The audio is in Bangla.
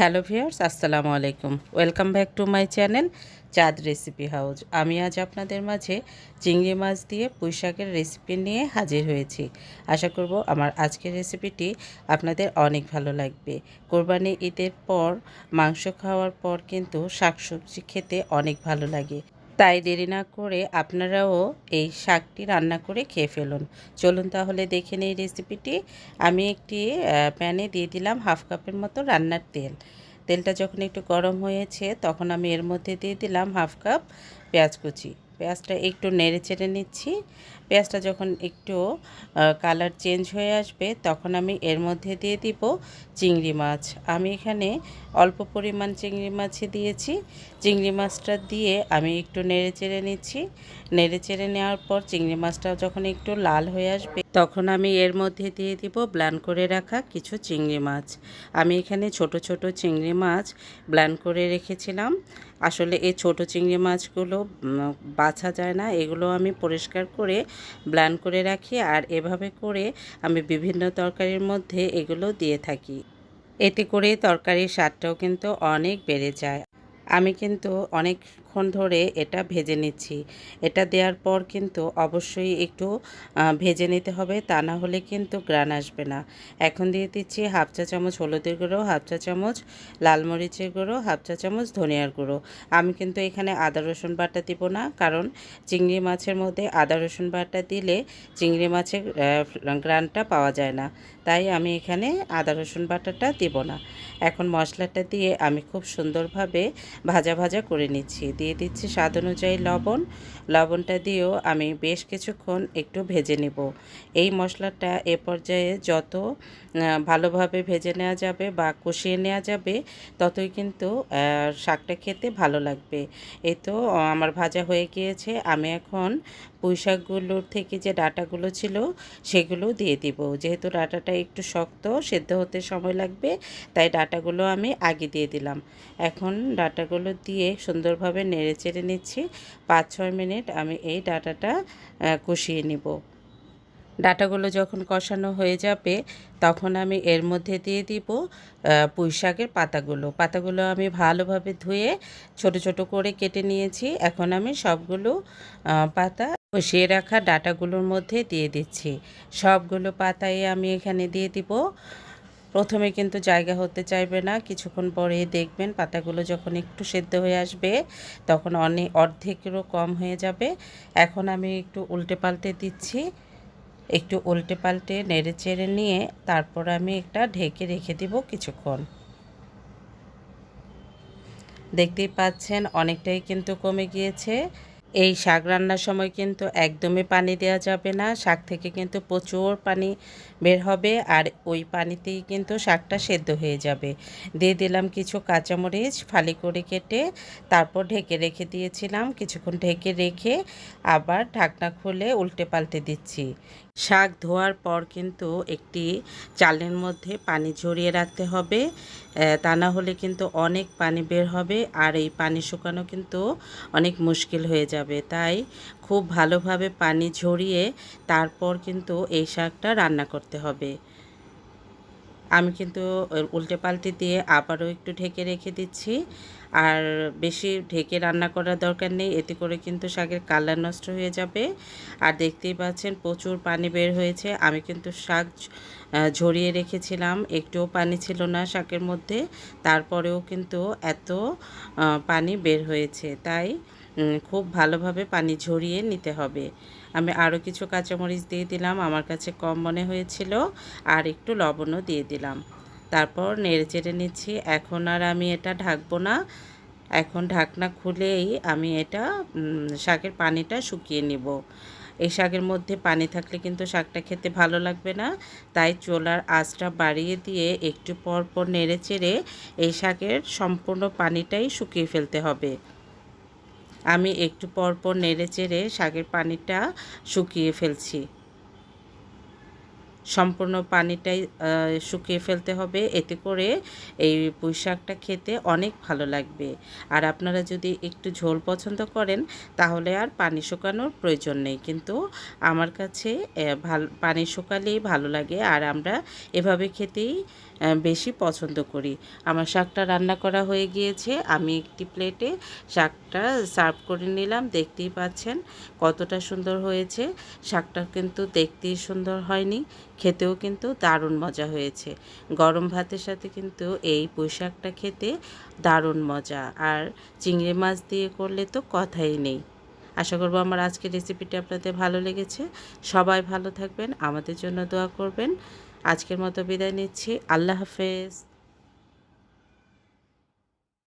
হ্যালো ভিউয়ার্স, আসসালামু আলাইকুম। Welcome back to my channel Chand Recipe House আমি আজ আপনাদের মাঝে চিংড়ি মাছ দিয়ে পুঁই শাকের রেসিপি নিয়ে হাজির হয়েছি। আশা করব আমার আজকের রেসিপিটি আপনাদের অনেক ভালো লাগবে। কোরবানি ঈদের পর মাংস খাওয়ার পর কিন্তু শাকসবজি খেতে অনেক ভালো লাগে। তাই দেরি না করে আপনারাও এই শাকটি রান্না করে খেয়ে ফেলুন। চলুন তাহলে দেখে নিই রেসিপিটি আমি একটি প্যানে দিয়ে দিলাম হাফ কাপের মতো রান্নার তেল। তেলটা যখন একটু গরম হয়েছে তখন আমি এর মধ্যে দিয়ে দিলাম হাফ কাপ পেঁয়াজ কুচি। পেঁয়াজটা একটু নেড়ে চেড়ে নিচ্ছি। পেঁয়াজটা যখন একটু কালার চেঞ্জ হয়ে আসবে, তখন আমি এর মধ্যে দিয়ে দিব চিংড়ি মাছ। আমি এখানে অল্প পরিমাণ চিংড়ি মাছই দিয়েছি। চিংড়ি মাছটা দিয়ে আমি একটু নেড়ে চেড়ে নিচ্ছি। নেড়ে চেড়ে নেওয়ার পর চিংড়ি মাছটা যখন একটু লাল হয়ে আসবে তখন আমি এর মধ্যে দিয়ে দিব ব্লান করে রাখা কিছু চিংড়ি মাছ। আমি এখানে ছোট ছোট চিংড়ি মাছ ব্লান করে রেখেছিলাম। আসলে এই ছোট চিংড়ি মাছগুলো বাছা যায় না। এগুলো আমি পরিষ্কার করে ব্লান করে রাখি আর এভাবে করে আমি বিভিন্ন তরকারির মধ্যে এগুলো দিয়ে থাকি। এতে করে তরকারির স্বাদটাও কিন্তু অনেক বেড়ে যায়। আমি কিন্তু অনেকক্ষণ ধরে এটা ভেজে নিচ্ছি। এটা দেওয়ার পর কিন্তু অবশ্যই একটু ভেজে নিতে হবে, তা না হলে কিন্তু গ্রান আসবে না। এখন দিয়ে দিচ্ছি হাফ চা চামচ হলুদের গুঁড়ো, হাফ চা চামচ লাল মরিচের গুঁড়ো, হাফ চা চামচ ধনিয়ার গুঁড়ো। আমি কিন্তু এখানে আদা, রসুন বাটা দিব না, কারণ চিংড়ি মাছের মধ্যে আদা, রসুন বাটা দিলে চিংড়ি মাছের গ্রানটা পাওয়া যায় না। তাই আমি এখানে আদা, রসুন বাটাটা দিব না। এখন মশলাটা দিয়ে আমি খুব সুন্দরভাবে ভাজা ভাজা করে নিচ্ছি। দিয়ে দিচ্ছি স্বাদ অনুযায়ী লবণ। লবণটা দিয়েও আমি বেশ কিছুক্ষণ একটু ভেজে নেব। এই মশলাটা এ পর্যায়ে যত ভালোভাবে ভেজে নেওয়া যাবে বা কষিয়ে নেওয়া যাবে, ততই কিন্তু শাকটা খেতে ভালো লাগবে। এই তো আমার ভাজা হয়ে গিয়েছে। আমি এখন পুঁই শাকগুলোর থেকে যে ডাটাগুলো ছিল, সেগুলো দিয়ে দিব। যেহেতু ডাটাটা একটু শক্ত, সেদ্ধ হতে সময় লাগবে, তাই ডাটাগুলো আমি আগে দিয়ে দিলাম। এখন ডাটাগুলো দিয়ে সুন্দরভাবে নেড়ে চেড়ে নিচ্ছি। পাঁচ, ছয় মিনিট আমি এই ডাটাটা কষিয়ে নিব। ডাটাগুলো যখন কষানো হয়ে যাবে, তখন আমি এর মধ্যে দিয়ে দিব পুঁই শাকের পাতাগুলো। পাতাগুলো আমি ভালোভাবে ধুয়ে ছোট ছোট করে কেটে নিয়েছি। এখন আমি সবগুলো পাতা কষিয়ে রাখা ডাটাগুলোর মধ্যে দিয়ে দিচ্ছি। সবগুলো পাতায় আমি এখানে দিয়ে দিব। প্রথমে কিন্তু জায়গা হতে চাইবে না। কিছুক্ষণ পরে দেখবেন পাতাগুলো যখন একটু সেদ্ধ হয়ে আসবে, তখন অনেক অর্ধেকেরও কম হয়ে যাবে। এখন আমি একটু উল্টে পাল্টে দিচ্ছি। একটু উল্টে পাল্টে নেড়ে চেড়ে নিয়ে তারপর আমি একটা ঢেকে রেখে দিব কিছুক্ষণ। দেখতেই পাচ্ছেন অনেকটাই কিন্তু কমে গিয়েছে। এই শাক রান্নার সময় কিন্তু একদমই পানি দেওয়া যাবে না। শাক থেকে কিন্তু প্রচুর পানি বের হবে আর ওই পানিতেই কিন্তু শাকটা সেদ্ধ হয়ে যাবে। দিয়ে দিলাম কিছু কাঁচামরিচ ফালি করে কেটে তারপর ঢেকে রেখে দিয়েছিলাম। কিছুক্ষণ ঢেকে রেখে আবার ঢাকনা খুলে উল্টে পাল্টে দিচ্ছি। শাক ধোয়ার পর কিন্তু একটি চালের মধ্যে পানি ঝরিয়ে রাখতে হবে। তা না হলে কিন্তু অনেক পানি বের হবে আর এই পানি শুকানো কিন্তু অনেক মুশকিল হয়ে যাবে। তাই খুব ভালোভাবে পানি ঝরিয়ে তারপর কিন্তু এই শাকটা রান্না করতে হবে। আমি কিন্তু উল্টে পাল্টে দিয়ে আবারও একটু ঢেকে রেখে দিচ্ছি। আর বেশি ঢেকে রান্না করার দরকার নেই, এতে করে কিন্তু শাকের কালার নষ্ট হয়ে যাবে। আর দেখতেই পাচ্ছেন প্রচুর পানি বের হয়েছে। আমি কিন্তু শাক ঝরিয়ে রেখেছিলাম, একটুও পানি ছিল না শাকের মধ্যে। তারপরেও কিন্তু এত পানি বের হয়েছে। তাই খুব ভালোভাবে পানি ঝরিয়ে নিতে হবে। আমি আরও কিছু কাঁচামরিচ দিয়ে দিলাম, আমার কাছে কম মনে হয়েছিল, আর একটু লবণও দিয়ে দিলাম। তারপর নেড়ে চেড়ে নিচ্ছি, এখন আর আমি এটা ঢাকবো না। এখন ঢাকনা খুলেই আমি এটা শাকের পানিটা শুকিয়ে নিব। এই শাকের মধ্যে পানি থাকলে কিন্তু শাকটা খেতে ভালো লাগবে না, তাই চোলার আঁচটা বাড়িয়ে দিয়ে একটু পর পর নেড়ে চেড়ে এই শাকের সম্পূর্ণ পানিটাই শুকিয়ে ফেলতে হবে। আমি একটু পরপর পর নেড়ে চেড়ে শাকের পানিটা শুকিয়ে ফেলছি। সম্পূর্ণ পানিটাই শুকিয়ে ফেলতে হবে। এতে করে এই পুঁই শাকটা খেতে অনেক ভালো লাগবে। আর আপনারা যদি একটু ঝোল পছন্দ করেন, তাহলে আর পানি শুকানোর প্রয়োজন নেই। কিন্তু আমার কাছে ভালো, পানি শুকালেই ভালো লাগে। আর আমরা এভাবে খেতেই বেশি পছন্দ করি। আমার শাকটা রান্না করা হয়ে গিয়েছে। আমি একটি প্লেটে শাকটা সার্ভ করে নিলাম। দেখতেই পাচ্ছেন কতটা সুন্দর হয়েছে। শাকটা কিন্তু দেখতেই সুন্দর হয়নি। খেতেও কিন্তু দারুণ মজা হয়েছে। গরম ভাতের সাথে কিন্তু এই পোশাকটা খেতে দারুণ মজা। আর চিংড়ি মাছ দিয়ে করলে তো কথাই নেই। আশা করব আমার আজকের রেসিপিটি আপনাদের ভালো লেগেছে। সবাই ভালো থাকবেন, আমাদের জন্য দোয়া করবেন। আজকের মতো বিদায় নিচ্ছি। আল্লাহ হাফেজ।